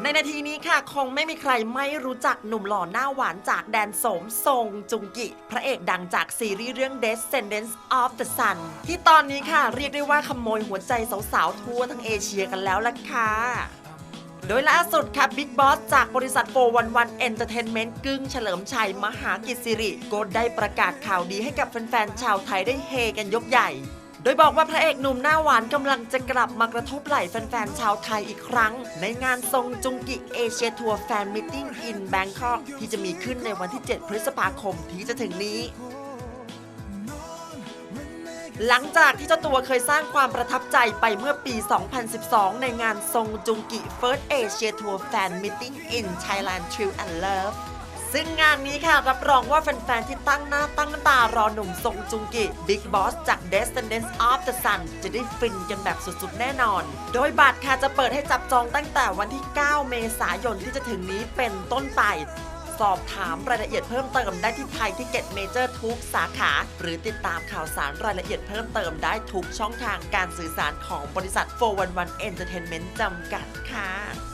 ในนาทีนี้ค่ะ คงไม่มีใครไม่รู้จักหนุ่มหล่อหน้าหวานจากแดนสมทรงจุงกิ พระเอกดังจากซีรีส์เรื่อง Descendants of the Sun ที่ตอนนี้ค่ะเรียกได้ว่าขโมยหัวใจสาวๆ ทั่วทั้งเอเชียกันแล้วล่ะค่ะโดยล่าสุดค่ะบิ๊กบอสจากบริษัท 411 Entertainment กึ้งเฉลิมชัย มหากิจสิริก็ได้ประกาศข่าวดีให้กับแฟนๆ ชาวไทยได้เฮกันยกใหญ่ โดยบอกว่าพระเอกหนุ่มหน้าหวานกำลังจะกลับมากระทบไหล่แฟนๆ ชาวไทยอีกครั้ง ในงานทรงจุงกิเอเชียทัวร์แฟนมิทติ้งอินแบงคอกที่จะมีขึ้นในวันที่ 7 พฤษภาคมที่จะถึงนี้หลังจากที่เจ้าตัวเคยสร้างความประทับใจไปเมื่อปี 2012 ในงานทรงจุงกิ First Asia Tour Fan Meeting in Thailand Trill and Love ซึ่งงานนี้ค่ะรับรองว่าแฟนๆ ที่ตั้งหน้าตั้งตารอหนุ่มทรงจุงกิ Big Boss จาก Descendants of the Sun จะได้ฟินกันแบบสุดๆ แน่นอน โดยบัตรค่ะจะเปิดให้จับจองตั้งแต่วันที่ 9 เมษายนที่จะถึงนี้เป็นต้นไปสอบถามรายละเอียดเพิ่มเติมได้ที่ไทยทิเก็ตเมเจอร์ทุกสาขา หรือติดตามข่าวสารรายละเอียดเพิ่มเติมได้ทุกช่องทางการสื่อสารของบริษัท 411 Entertainment จำกัดค่ะ